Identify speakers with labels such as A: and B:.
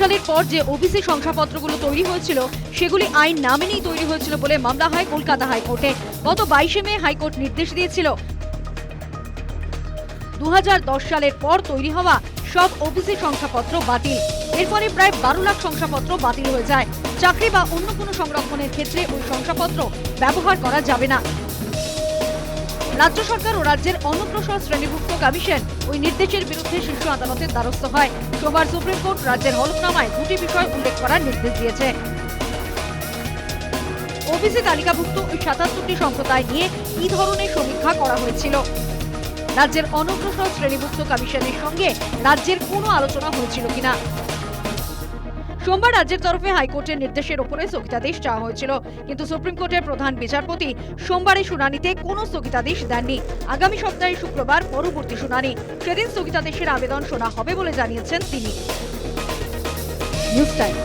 A: সালের পর যে ওবিসি শংসাপত্রগুলো তৈরি হয়েছিল, সেগুলি আইন না মেনেই তৈরি হয়েছিল বলে মামলা হয় কলকাতা হাইকোর্টে। গত বাইশে মে হাইকোর্ট নির্দেশ দিয়েছিল। দু হাজার দশ সালের পর তৈরি হওয়া সব ওবিসি শংসাপত্র বাতিল। এর ফলে প্রায় বারো লাখ শংসাপত্র বাতিল হয়ে যায়। চাকরি বা অন্য কোনো সংরক্ষণের ক্ষেত্রে ওই শংসাপত্র ব্যবহার করা যাবে না। রাজ্য সরকার ও রাজ্যের অনগ্রসর শ্রেণীভুক্ত কমিশন ওই নির্দেশের বিরুদ্ধে শীর্ষ আদালতের দ্বারস্থ হয়। সোমবার সুপ্রিম কোর্ট রাজ্যের হলফনামায় দুটি বিষয় উল্লেখ করার নির্দেশ দিয়েছে। ওবিসি তালিকাভুক্ত ওই সাতাত্তরটি সম্প্রদায় নিয়ে কি ধরনের সমীক্ষা করা হয়েছিল? রাজ্যের অনগ্রসর শ্রেণীভুক্ত কমিশনের সঙ্গে রাজ্যের কোনো আলোচনা হয়েছিল কিনা? সোমবার রাজ্যের তরফে হাইকোর্টের নির্দেশের উপরে স্থগিতাদেশ চাওয়া হয়েছিল। কিন্তু সুপ্রিম কোর্টের প্রধান বিচারপতি সোমবারে শুনানিতে কোনো স্থগিতাদেশ দেননি। আগামী সপ্তাহে শুক্রবার পরবর্তী শুনানি। সেদিন স্থগিতাদেশের আবেদন শোনা হবে বলে জানিয়েছেন তিনি। News time.